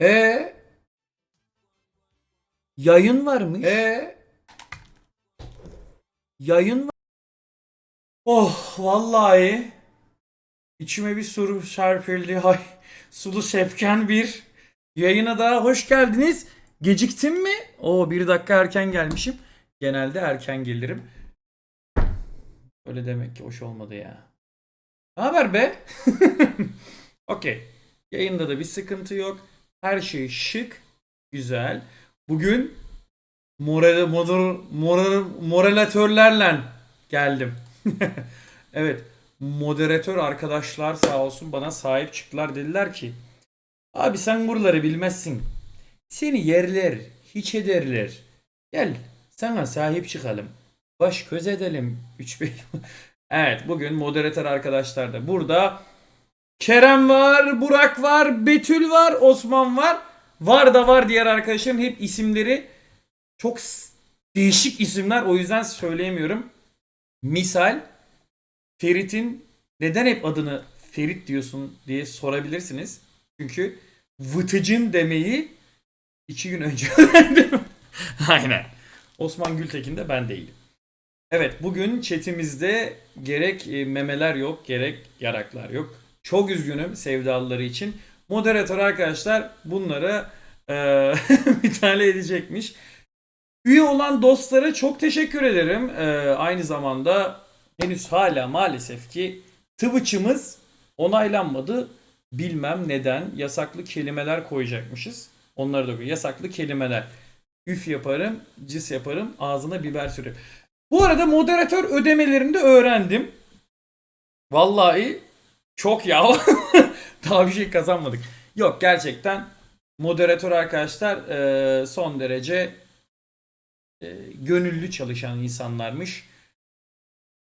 E Yayın varmış. e Yayın var. Oh vallahi içime bir soru serpildi. Hay sulu sepken bir yayına daha hoş geldiniz. Geciktim mi? O bir dakika erken gelmişim. Genelde erken gelirim. Öyle demek ki hoş olmadı ya. Ne haber be? Okey. Yayında da bir sıkıntı yok. Her şey şık, güzel. Bugün moral, moral, moral, moralatörlerle geldim. evet. Moderatör arkadaşlar sağ olsun bana sahip çıktılar. Dediler ki abi sen buraları bilmezsin. Seni yerler, hiç ederler. Gel sana sahip çıkalım. Baş göz edelim. 3 5 Evet bugün moderatör arkadaşlar da burada. Kerem var, Burak var, Betül var, Osman var. Var da var diğer arkadaşlarım hep isimleri çok değişik isimler o yüzden söyleyemiyorum. Misal Ferit'in neden hep adını Ferit diyorsun diye sorabilirsiniz. Çünkü Vıtıcın demeyi iki gün önce öğrendim. Aynen. Osman Gültekin de ben değilim. Evet bugün chatimizde gerek e, memeler yok gerek yaraklar yok. Çok üzgünüm sevdalıları için. Moderatör arkadaşlar bunları e, müdahale edecekmiş. Üye olan dostlara çok teşekkür ederim. E, aynı zamanda henüz hala maalesef ki Twitch'ımız onaylanmadı. Bilmem neden yasaklı kelimeler koyacakmışız. Onları da koy. Yasaklı kelimeler. Üf yaparım, cis yaparım, ağzına biber sürerim. Bu arada moderatör ödemelerini de öğrendim. Vallahi çok ya. Daha bir şey kazanmadık. Yok gerçekten moderatör arkadaşlar e, son derece e, gönüllü çalışan insanlarmış.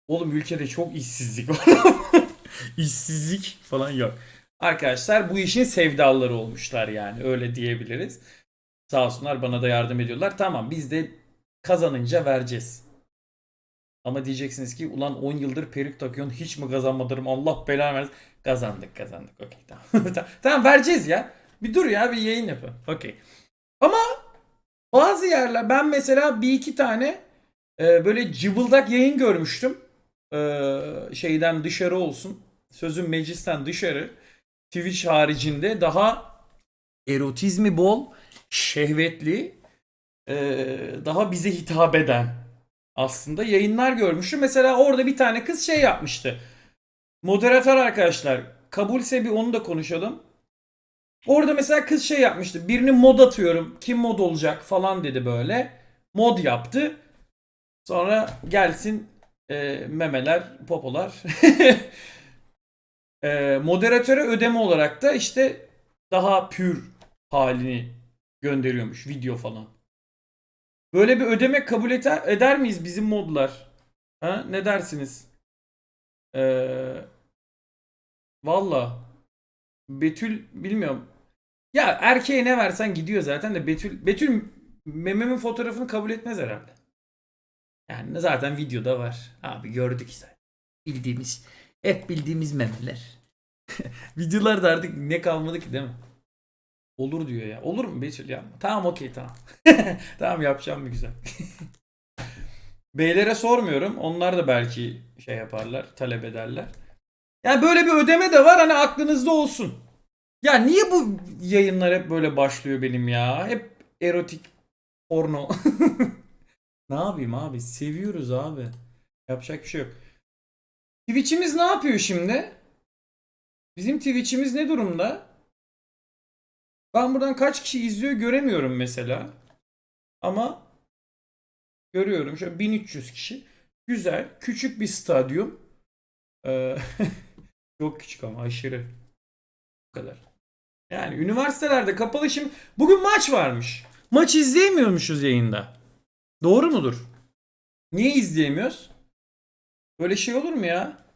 Oğlum ülkede çok işsizlik var. İşsizlik falan yok. Arkadaşlar bu işin sevdalıları olmuşlar yani öyle diyebiliriz. Sağ olsunlar bana da yardım ediyorlar. Tamam biz de kazanınca vereceğiz. Ama diyeceksiniz ki ulan 10 yıldır peruk takıyorsun hiç mi kazanmadım Allah belanı versin. Kazandık kazandık okey tamam. tamam. vereceğiz ya. Bir dur ya bir yayın yapın. Okey. Ama bazı yerler ben mesela bir iki tane e, böyle cıbıldak yayın görmüştüm. E, şeyden dışarı olsun. Sözüm meclisten dışarı. Twitch haricinde daha erotizmi bol, şehvetli, e, daha bize hitap eden aslında yayınlar görmüştüm. Mesela orada bir tane kız şey yapmıştı. Moderatör arkadaşlar kabulse bir onu da konuşalım. Orada mesela kız şey yapmıştı. Birini mod atıyorum. Kim mod olacak falan dedi böyle. Mod yaptı. Sonra gelsin e, memeler, popolar. e, moderatöre ödeme olarak da işte daha pür halini gönderiyormuş video falan. Böyle bir ödeme kabul eder, eder miyiz bizim modlar? Ha? Ne dersiniz? Ee, Valla. Betül bilmiyorum. Ya erkeğe ne versen gidiyor zaten de Betül Betül mememin fotoğrafını kabul etmez herhalde. Yani zaten videoda var. Abi gördük işte. Bildiğimiz hep bildiğimiz memeler. Videolarda artık ne kalmadı ki değil mi? Olur diyor ya. Olur mu Betül yapma. Tamam okey tamam. tamam yapacağım bir güzel. Beylere sormuyorum. Onlar da belki şey yaparlar, talep ederler. Yani böyle bir ödeme de var hani aklınızda olsun. Ya niye bu yayınlar hep böyle başlıyor benim ya? Hep erotik porno. ne yapayım abi? Seviyoruz abi. Yapacak bir şey yok. Twitch'imiz ne yapıyor şimdi? Bizim Twitch'imiz ne durumda? Ben buradan kaç kişi izliyor göremiyorum mesela. Ama görüyorum. Şöyle 1300 kişi. Güzel. Küçük bir stadyum. Ee, çok küçük ama aşırı. Bu kadar. Yani üniversitelerde kapalı şimdi. Bugün maç varmış. Maç izleyemiyormuşuz yayında. Doğru mudur? Niye izleyemiyoruz? Böyle şey olur mu ya?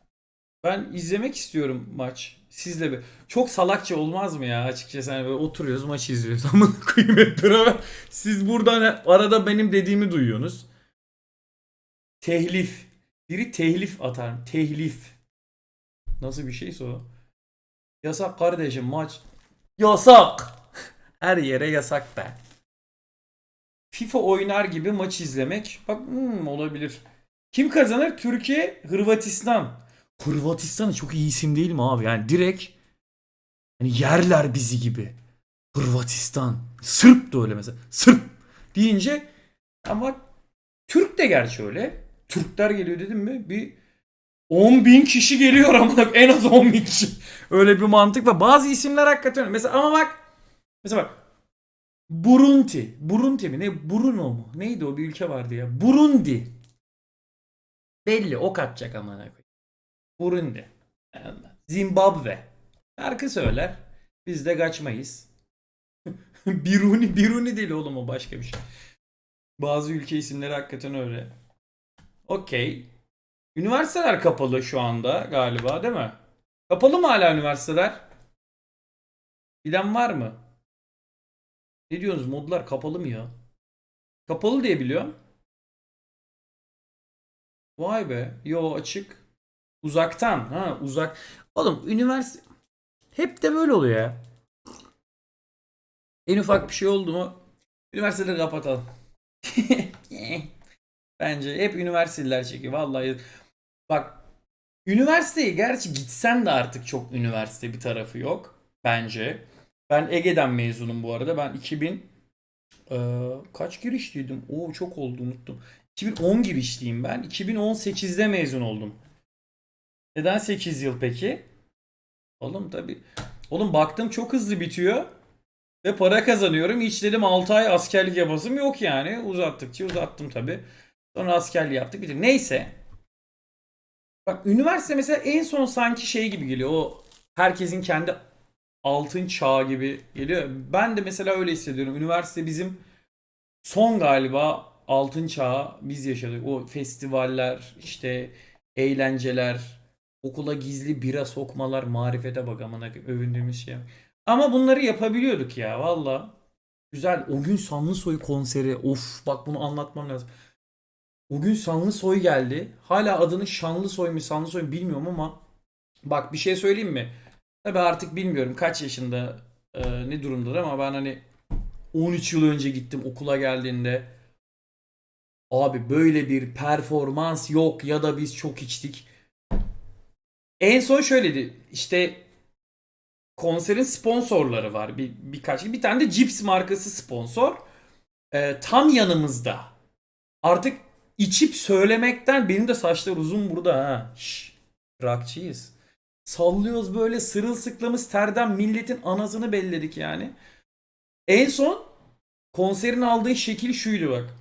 Ben izlemek istiyorum maç. Sizle bir. Çok salakça olmaz mı ya açıkçası hani böyle oturuyoruz maç izliyoruz ama koyayım hep beraber. Siz buradan arada benim dediğimi duyuyorsunuz. Tehlif. Biri tehlif atar. Tehlif. Nasıl bir şeyse o. Yasak kardeşim maç. Yasak. Her yere yasak be. FIFA oynar gibi maç izlemek. Bak hmm, olabilir. Kim kazanır? Türkiye, Hırvatistan. Hırvatistan'ı çok iyi isim değil mi abi? Yani direkt hani yerler bizi gibi. Hırvatistan. Sırp da öyle mesela. Sırp deyince ama Türk de gerçi öyle. Türkler geliyor dedim mi bir 10 bin kişi geliyor ama en az 10 bin kişi. Öyle bir mantık var. Bazı isimler hakikaten. Mesela ama bak mesela bak Burundi. Burundi mi? Ne? Bruno mu? Neydi o bir ülke vardı ya. Burundi. Belli ok atacak amına koyayım. Burundi. Zimbabwe. Şarkı söyler. Biz de kaçmayız. Biruni, Biruni değil oğlum o başka bir şey. Bazı ülke isimleri hakikaten öyle. Okey. Üniversiteler kapalı şu anda galiba değil mi? Kapalı mı hala üniversiteler? Bilen var mı? Ne diyorsunuz modlar kapalı mı ya? Kapalı diye biliyorum. Vay be. Yo açık. Uzaktan. Ha uzak. Oğlum üniversite hep de böyle oluyor ya. En ufak bir şey oldu mu üniversiteleri kapatalım. Bence hep üniversiteler çekiyor. Vallahi bak üniversiteye gerçi gitsen de artık çok üniversite bir tarafı yok bence. Ben Ege'den mezunum bu arada. Ben 2000 eee, kaç girişliydim? Oo çok oldu unuttum. 2010 girişliyim ben. 2018'de mezun oldum. Neden 8 yıl peki? Oğlum tabi. Oğlum baktım çok hızlı bitiyor. Ve para kazanıyorum. Hiç dedim 6 ay askerlik yapasım yok yani. Uzattıkça uzattım tabi. Sonra askerliği yaptık. Bitti. Neyse. Bak üniversite mesela en son sanki şey gibi geliyor. O herkesin kendi altın çağı gibi geliyor. Ben de mesela öyle hissediyorum. Üniversite bizim son galiba altın çağı biz yaşadık. O festivaller, işte eğlenceler, okula gizli bira sokmalar, marifete bak amına övündüğümüz şey. Ama bunları yapabiliyorduk ya valla. Güzel. O gün Sanlısoy konseri. Of bak bunu anlatmam lazım. O gün Sanlısoy geldi. Hala adını Şanlısoy mu Sanlısoy mu bilmiyorum ama bak bir şey söyleyeyim mi? Tabi artık bilmiyorum kaç yaşında e, ne durumdadır ama ben hani 13 yıl önce gittim okula geldiğinde abi böyle bir performans yok ya da biz çok içtik. En son şöyleydi işte konserin sponsorları var bir birkaç bir tane de cips markası sponsor. E, tam yanımızda. Artık içip söylemekten benim de saçlar uzun burada ha. Şş, rockçıyız sallıyoruz böyle sırılsıklamız terden milletin anasını belledik yani. En son konserin aldığı şekil şuydu bak.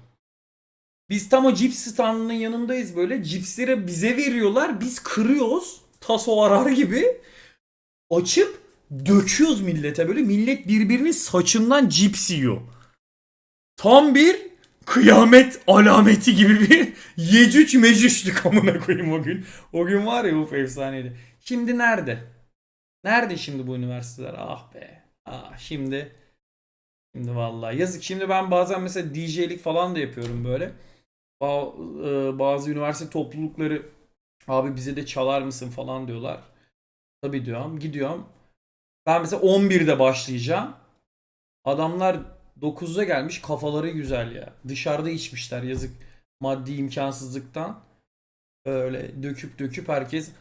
Biz tam o cips standının yanındayız böyle. Cipsleri bize veriyorlar biz kırıyoruz taso arar gibi açıp döküyoruz millete böyle. Millet birbirinin saçından cips yiyor. Tam bir kıyamet alameti gibi bir yecüc mecüçlük amına koyayım o gün. O gün var ya uf efsaneydi. Şimdi nerede? Nerede şimdi bu üniversiteler? Ah be. Ah şimdi. Şimdi vallahi yazık. Şimdi ben bazen mesela DJ'lik falan da yapıyorum böyle. E, Bazı üniversite toplulukları abi bize de çalar mısın falan diyorlar. Tabii diyorum. Gidiyorum. Ben mesela 11'de başlayacağım. Adamlar 9'da gelmiş kafaları güzel ya. Dışarıda içmişler yazık. Maddi imkansızlıktan. Öyle döküp döküp herkes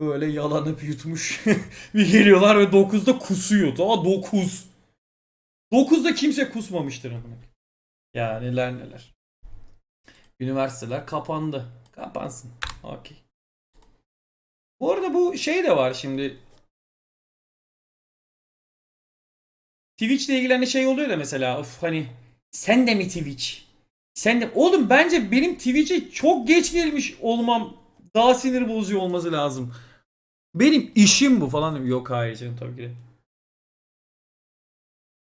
böyle yalanıp yutmuş. bir geliyorlar ve 9'da kusuyor. Daha 9. 9'da kimse kusmamıştır. Ya neler neler. Üniversiteler kapandı. Kapansın. Okey. Bu arada bu şey de var şimdi. Twitch'le ilgili hani şey oluyor da mesela of hani sen de mi Twitch? Sen de oğlum bence benim Twitch'e çok geç gelmiş olmam daha sinir bozucu olması lazım. Benim işim bu falan. Yok hayır canım tabii ki de.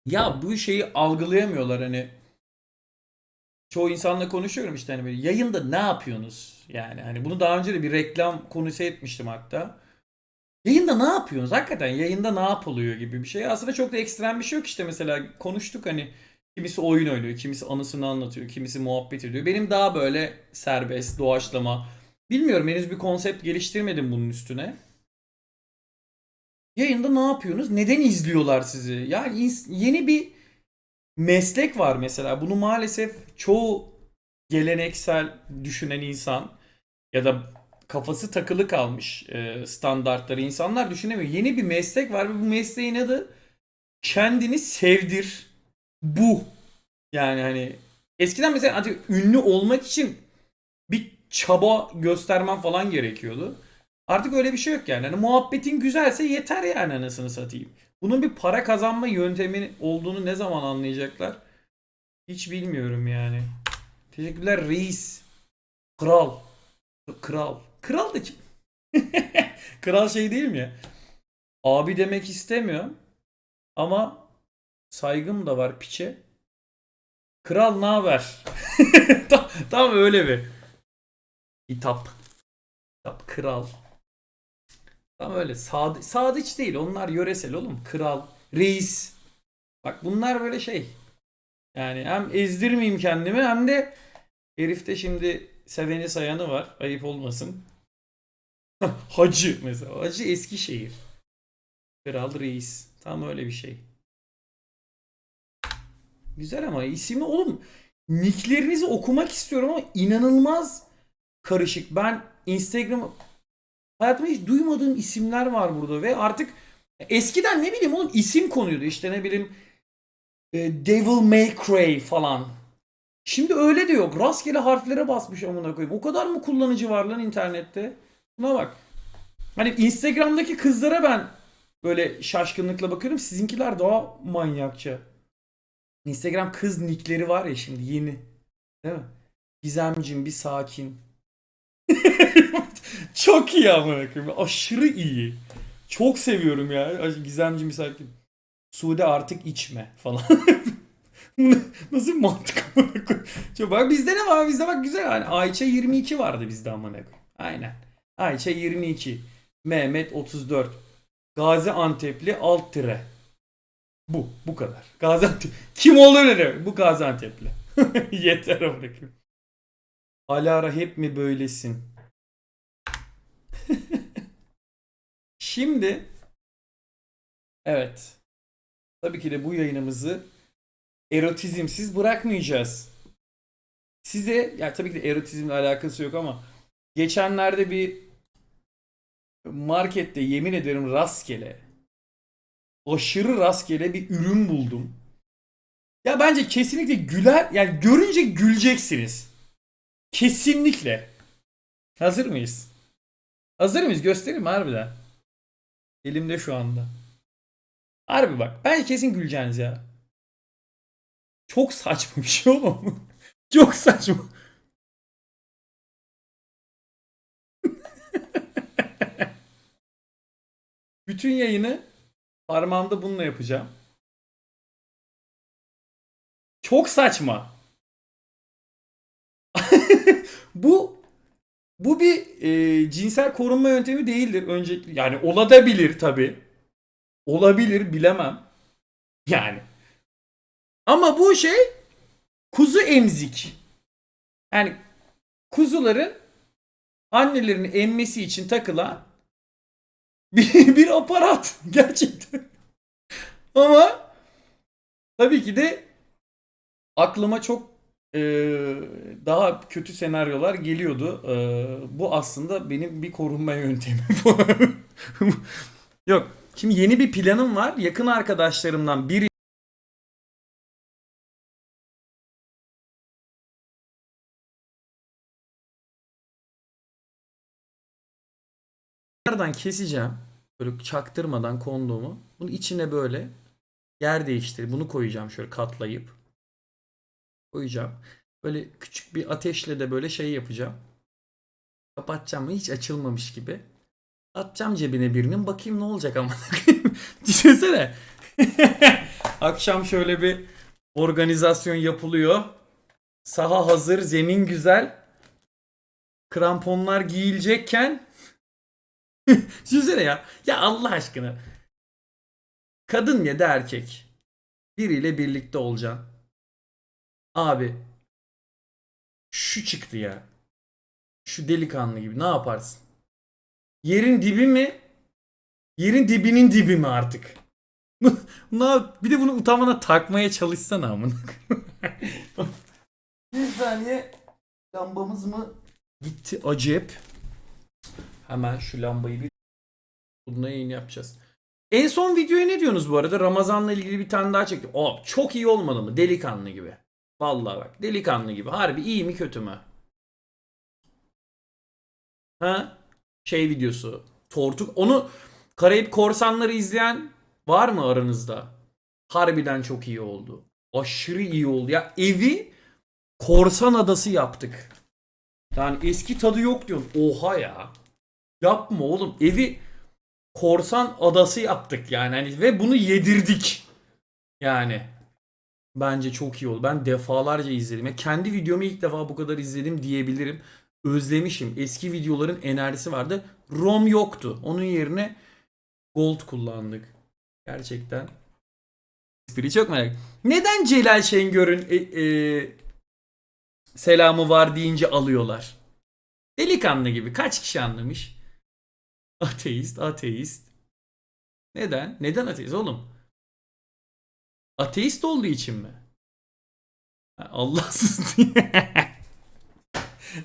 Ya bu şeyi algılayamıyorlar hani. Çoğu insanla konuşuyorum işte hani böyle yayında ne yapıyorsunuz? Yani hani bunu daha önce de bir reklam konusu etmiştim hatta. Yayında ne yapıyorsunuz? Hakikaten yayında ne yapılıyor gibi bir şey. Aslında çok da ekstrem bir şey yok işte mesela konuştuk hani kimisi oyun oynuyor, kimisi anısını anlatıyor, kimisi muhabbet ediyor. Benim daha böyle serbest, doğaçlama. Bilmiyorum henüz bir konsept geliştirmedim bunun üstüne. Yayında ne yapıyorsunuz? Neden izliyorlar sizi? Ya ins- yeni bir meslek var mesela. Bunu maalesef çoğu geleneksel düşünen insan ya da kafası takılı kalmış e, standartları insanlar düşünemiyor. Yeni bir meslek var ve bu mesleğin adı kendini sevdir. Bu. Yani hani eskiden mesela hadi ünlü olmak için bir çaba göstermen falan gerekiyordu. Artık öyle bir şey yok yani. Hani muhabbetin güzelse yeter yani anasını satayım. Bunun bir para kazanma yöntemi olduğunu ne zaman anlayacaklar? Hiç bilmiyorum yani. Teşekkürler reis. Kral. Kral. Kral da kim? Kral şey değil mi ya? Abi demek istemiyorum. Ama saygım da var piçe. Kral ne haber? tam, tam öyle bir. Hitap. Hitap kral. Tam öyle. Sad sadıç değil. Onlar yöresel oğlum. Kral, reis. Bak bunlar böyle şey. Yani hem ezdirmeyeyim kendimi hem de herifte şimdi seveni sayanı var. Ayıp olmasın. Hacı mesela. Hacı Eskişehir. Kral reis. Tam öyle bir şey. Güzel ama ismi oğlum nicklerinizi okumak istiyorum ama inanılmaz karışık. Ben Instagram hayatımda hiç duymadığım isimler var burada ve artık eskiden ne bileyim oğlum isim konuyordu işte ne bileyim e, Devil May Cry falan. Şimdi öyle de yok. Rastgele harflere basmış amına koyayım. O kadar mı kullanıcı var lan internette? Buna bak. Hani Instagram'daki kızlara ben böyle şaşkınlıkla bakıyorum. Sizinkiler daha manyakça. Instagram kız nickleri var ya şimdi yeni. Değil mi? Gizemcim bir sakin. Çok iyi amına koyayım. Aşırı iyi. Çok seviyorum ya. Gizemcim bir sakin. Sude artık içme falan. Nasıl bir mantık amına koyayım? Bak bizde ne var? Bizde bak güzel. Hani Ayça 22 vardı bizde amına koyayım. Aynen. Ayça 22. Mehmet 34. Gazi Antepli alt tire. Bu. Bu kadar. Gaziantep. Kim olur ne? Bu Gaziantep'li. Yeter amına. Alara hep mi böylesin? Şimdi evet. Tabii ki de bu yayınımızı erotizmsiz bırakmayacağız. Size ya tabii ki de erotizmle alakası yok ama geçenlerde bir markette yemin ederim rastgele aşırı rastgele bir ürün buldum. Ya bence kesinlikle güler yani görünce güleceksiniz. Kesinlikle. Hazır mıyız? Hazır mıyız? Göstereyim mi harbiden. Elimde şu anda. Harbi bak. Bence kesin güleceğiniz ya. Çok saçma bir şey oğlum. Çok saçma. Bütün yayını parmağımda bununla yapacağım. Çok saçma. bu bu bir e, cinsel korunma yöntemi değildir öncelikle. Yani olabilir tabi. Olabilir bilemem. Yani. Ama bu şey kuzu emzik. Yani kuzuların annelerini emmesi için takılan bir, bir aparat gerçekten. Ama tabii ki de aklıma çok e, daha kötü senaryolar geliyordu. E, bu aslında benim bir korunma yöntemim. Yok. Şimdi yeni bir planım var. Yakın arkadaşlarımdan biri Nereden keseceğim. Böyle çaktırmadan kondomu. Bunun içine böyle yer değiştir. Bunu koyacağım şöyle katlayıp. Koyacağım. Böyle küçük bir ateşle de böyle şey yapacağım. Kapatacağım hiç açılmamış gibi. Atacağım cebine birinin bakayım ne olacak ama. Düşünsene. Akşam şöyle bir organizasyon yapılıyor. Saha hazır, zemin güzel. Kramponlar giyilecekken Düşünsene ya. Ya Allah aşkına. Kadın ya da erkek. Biriyle birlikte olacaksın. Abi. Şu çıktı ya. Şu delikanlı gibi. Ne yaparsın? Yerin dibi mi? Yerin dibinin dibi mi artık? Buna, bir de bunu utanmadan takmaya çalışsana amına. bir saniye lambamız mı gitti acep. Hemen şu lambayı bir bununla yayın yapacağız. En son videoya ne diyorsunuz bu arada? Ramazan'la ilgili bir tane daha çektim. O çok iyi olmadı mı? Delikanlı gibi. Vallahi bak delikanlı gibi. Harbi iyi mi kötü mü? Ha? Şey videosu. Tortuk. Onu Karayip Korsanları izleyen var mı aranızda? Harbiden çok iyi oldu. Aşırı iyi oldu. Ya evi korsan adası yaptık. Yani eski tadı yok diyorum. Oha ya. Yapma oğlum. Evi korsan adası yaptık yani. Hani ve bunu yedirdik. Yani. Bence çok iyi oldu. Ben defalarca izledim. Ya kendi videomu ilk defa bu kadar izledim diyebilirim. Özlemişim. Eski videoların enerjisi vardı. ROM yoktu. Onun yerine Gold kullandık. Gerçekten. Espri çok merak. Neden Celal Şengör'ün e, e, selamı var deyince alıyorlar? Delikanlı gibi. Kaç kişi anlamış? Ateist, ateist. Neden? Neden ateist oğlum? Ateist olduğu için mi? Allahsız diye.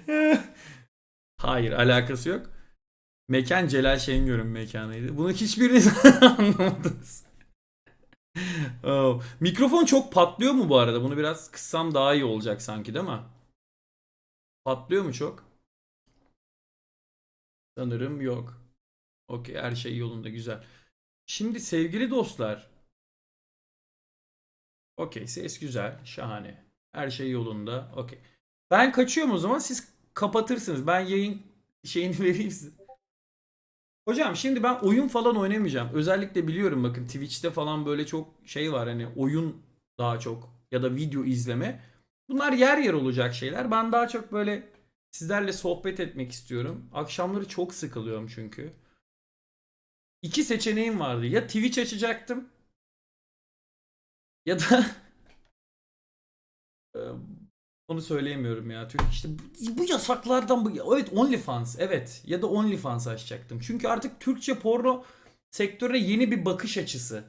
Hayır alakası yok. Mekan Celal Şengör'ün mekanıydı. Bunu hiçbiriniz anlamadınız. Oh. Mikrofon çok patlıyor mu bu arada? Bunu biraz kıssam daha iyi olacak sanki değil mi? Patlıyor mu çok? Sanırım yok. Okey her şey yolunda güzel. Şimdi sevgili dostlar. Okey ses güzel. Şahane. Her şey yolunda. Okey. Ben kaçıyorum o zaman siz kapatırsınız. Ben yayın şeyini vereyim size. Hocam şimdi ben oyun falan oynamayacağım. Özellikle biliyorum bakın Twitch'te falan böyle çok şey var hani oyun daha çok ya da video izleme. Bunlar yer yer olacak şeyler. Ben daha çok böyle sizlerle sohbet etmek istiyorum. Akşamları çok sıkılıyorum çünkü. İki seçeneğim vardı. Ya Twitch açacaktım ya da onu söyleyemiyorum ya. Türk işte bu, yasaklardan bu evet OnlyFans evet ya da OnlyFans açacaktım. Çünkü artık Türkçe porno sektörüne yeni bir bakış açısı,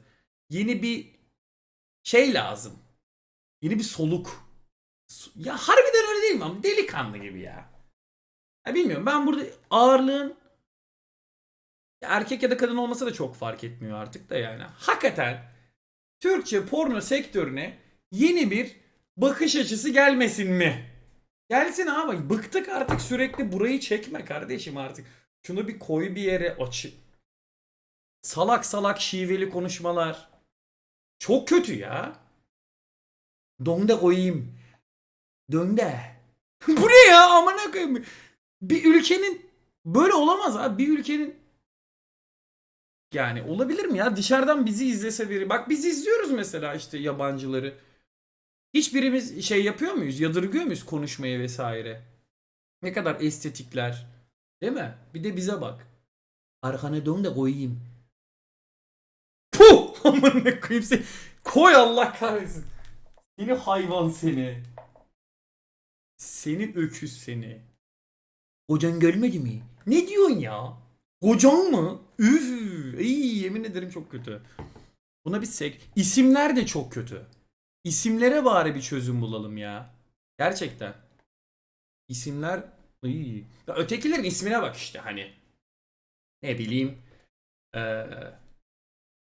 yeni bir şey lazım. Yeni bir soluk. Ya harbiden öyle değil mi? ama Delikanlı gibi ya. Ya bilmiyorum ben burada ağırlığın erkek ya da kadın olmasa da çok fark etmiyor artık da yani. Hakikaten Türkçe porno sektörüne yeni bir bakış açısı gelmesin mi? Gelsin abi. Bıktık artık sürekli burayı çekme kardeşim artık. Şunu bir koy bir yere aç. Salak salak şiveli konuşmalar. Çok kötü ya. Donda koyayım. Dönde. Bu ne ya amına koyayım. Bir ülkenin böyle olamaz abi. Bir ülkenin yani olabilir mi ya? Dışarıdan bizi izlese biri. Bak biz izliyoruz mesela işte yabancıları. Hiçbirimiz şey yapıyor muyuz? Yadırgıyor muyuz konuşmayı vesaire? Ne kadar estetikler. Değil mi? Bir de bize bak. Arkana dön de koyayım. Puh! Amına koyayım seni. Koy Allah kahretsin. Seni hayvan seni. Seni öküz seni. Kocan gelmedi mi? Ne diyorsun ya? Kocan mı? Üf! İyi yemin ederim çok kötü. Buna bir sek. İsimler de çok kötü. İsimlere bari bir çözüm bulalım ya. Gerçekten. İsimler iyi. Ya ötekilerin ismine bak işte hani. Ne bileyim. Ee,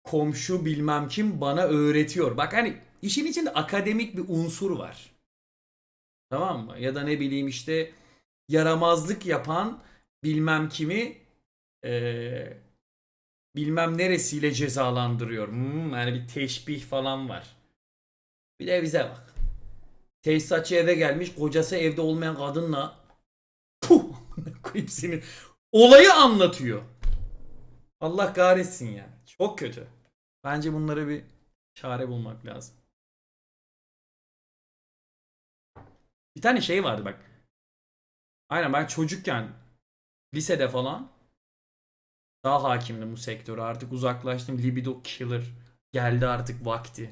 komşu bilmem kim bana öğretiyor. Bak hani işin içinde akademik bir unsur var. Tamam mı? Ya da ne bileyim işte yaramazlık yapan bilmem kimi ee, bilmem neresiyle cezalandırıyor. Hmm, yani bir teşbih falan var. Bir de bize bak. Tesisatçı eve gelmiş. Kocası evde olmayan kadınla Puh! koyayım. Olayı anlatıyor. Allah kahretsin ya. Çok kötü. Bence bunlara bir çare bulmak lazım. Bir tane şey vardı bak. Aynen ben çocukken lisede falan daha hakimdim bu sektöre. Artık uzaklaştım. Libido killer. Geldi artık vakti.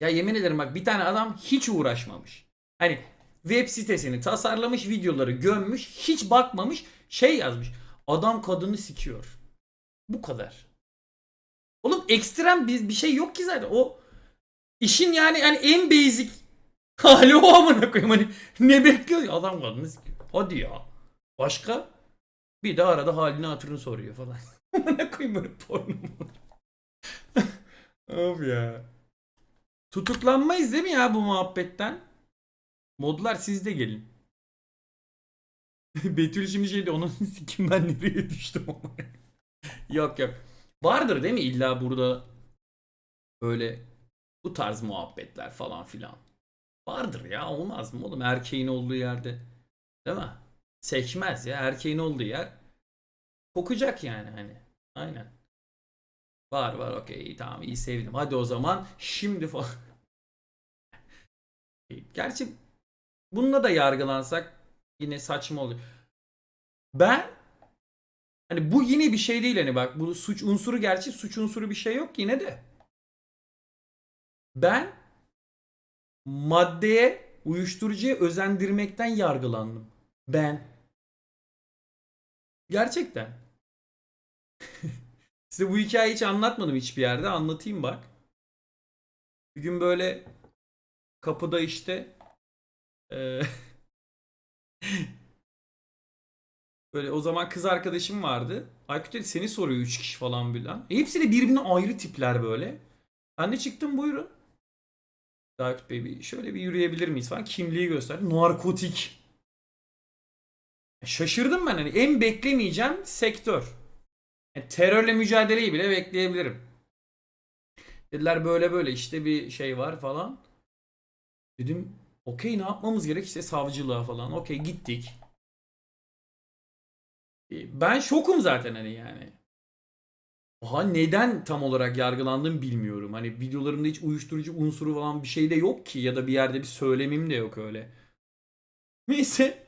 Ya yemin ederim bak bir tane adam hiç uğraşmamış. Hani web sitesini tasarlamış, videoları gömmüş, hiç bakmamış, şey yazmış. Adam kadını sikiyor. Bu kadar. Oğlum ekstrem bir, bir şey yok ki zaten. O işin yani yani en basic hali o amına koyayım. Hani ne bekliyor adam kadını sikiyor. Hadi ya. Başka? Bir de arada halini hatırını soruyor falan. Amına koyayım böyle porno mu? Abi ya. Tutuklanmayız değil mi ya bu muhabbetten? Modlar siz de gelin. Betül şimdi şeydi onun sikim ben nereye düştüm ama. yok yok. Vardır değil mi illa burada böyle bu tarz muhabbetler falan filan. Vardır ya olmaz mı oğlum erkeğin olduğu yerde. Değil mi? Sekmez ya erkeğin olduğu yer. Kokacak yani hani. Aynen. Var var okey tamam iyi sevdim. Hadi o zaman şimdi falan. Gerçi bununla da yargılansak yine saçma oluyor. Ben hani bu yine bir şey değil hani bak bu suç unsuru gerçi suç unsuru bir şey yok yine de. Ben maddeye uyuşturucuya özendirmekten yargılandım. Ben. Gerçekten. Size bu hikayeyi hiç anlatmadım hiçbir yerde. Anlatayım bak. Bir gün böyle kapıda işte eee, böyle o zaman kız arkadaşım vardı. Aykut dedi seni soruyor 3 kişi falan bilen. E, hepsi de birbirine ayrı tipler böyle. Ben de çıktım buyurun. Aykut Bey bir şöyle bir yürüyebilir miyiz falan. Kimliği gösterdi. Narkotik. Şaşırdım ben hani en beklemeyeceğim sektör. Yani terörle mücadeleyi bile bekleyebilirim. Dediler böyle böyle işte bir şey var falan. Dedim okey ne yapmamız gerek işte savcılığa falan. Okey gittik. E, Ben şokum zaten hani yani. Aha neden tam olarak yargılandım bilmiyorum. Hani videolarımda hiç uyuşturucu unsuru falan bir şey de yok ki ya da bir yerde bir söylemim de yok öyle. Neyse.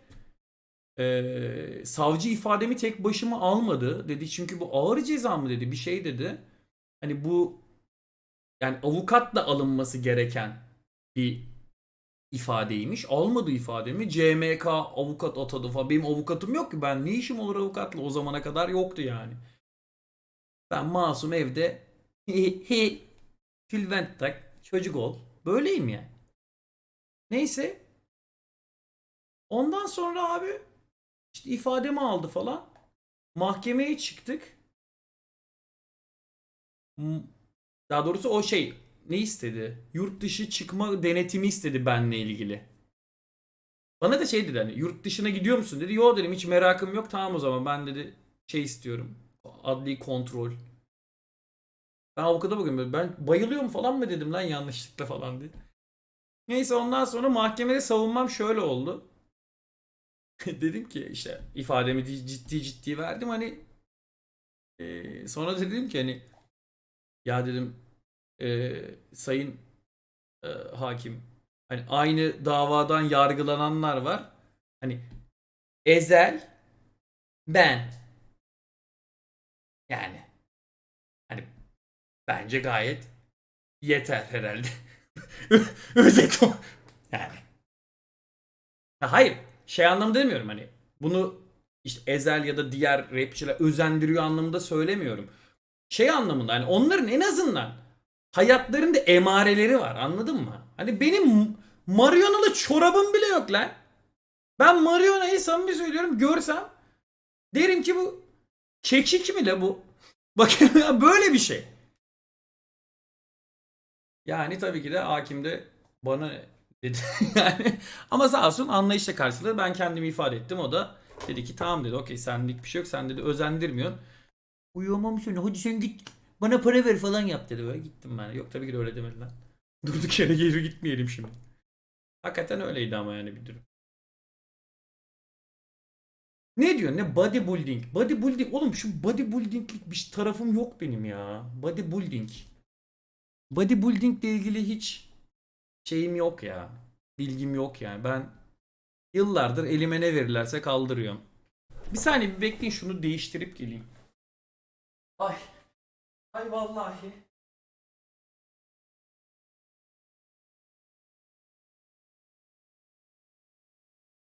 Ee, savcı ifademi tek başıma almadı dedi çünkü bu ağır ceza mı dedi bir şey dedi. Hani bu yani avukatla alınması gereken bir ifadeymiş. Almadı ifademi. CMK avukat atadı falan. Benim avukatım yok ki. Ben ne işim olur avukatla? O zamana kadar yoktu yani. Ben masum evde tülbent tak çocuk ol. Böyleyim yani. Neyse. Ondan sonra abi işte ifademi aldı falan. Mahkemeye çıktık. M- Daha doğrusu o şey ne istedi? Yurt dışı çıkma denetimi istedi benle ilgili. Bana da şey dedi hani yurt dışına gidiyor musun dedi. Yo dedim hiç merakım yok. Tamam o zaman ben dedi şey istiyorum. Adli kontrol. Ben avukata bakıyorum. Ben bayılıyorum falan mı dedim lan yanlışlıkla falan diye. Neyse ondan sonra mahkemede savunmam şöyle oldu. dedim ki işte ifademi di- ciddi ciddi verdim. Hani e, sonra dedim ki hani ya dedim e, sayın e, hakim hani aynı davadan yargılananlar var. Hani Ezel ben. Yani hani bence gayet yeter herhalde. Özet o yani. Ha, hayır. Şey anlamda demiyorum hani. Bunu işte Ezel ya da diğer rapçiler özendiriyor anlamında söylemiyorum. Şey anlamında hani onların en azından hayatlarında emareleri var anladın mı? Hani benim Marionalı çorabım bile yok lan. Ben Mariona'yı samimi söylüyorum görsem derim ki bu kekik mi la bu? Bakın ya böyle bir şey. Yani tabii ki de hakim de bana dedi. yani ama sağ olsun anlayışla karşıladı. Ben kendimi ifade ettim. O da dedi ki tamam dedi. Okey senlik bir şey yok. Sen dedi özendirmiyorsun. Uyumam seni. Hadi sen git. Bana para ver falan yap dedi böyle. Gittim ben. Yok tabii ki de öyle demedi lan. Durduk yere geri gitmeyelim şimdi. Hakikaten öyleydi ama yani bir durum. Ne diyor? Ne bodybuilding? Bodybuilding. Oğlum şu bodybuildinglik bir tarafım yok benim ya. Bodybuilding. Bodybuilding ile ilgili hiç şeyim yok ya. Bilgim yok yani. Ben yıllardır elime ne verirlerse kaldırıyorum. Bir saniye bir bekleyin şunu değiştirip geleyim. Ay. Ay vallahi.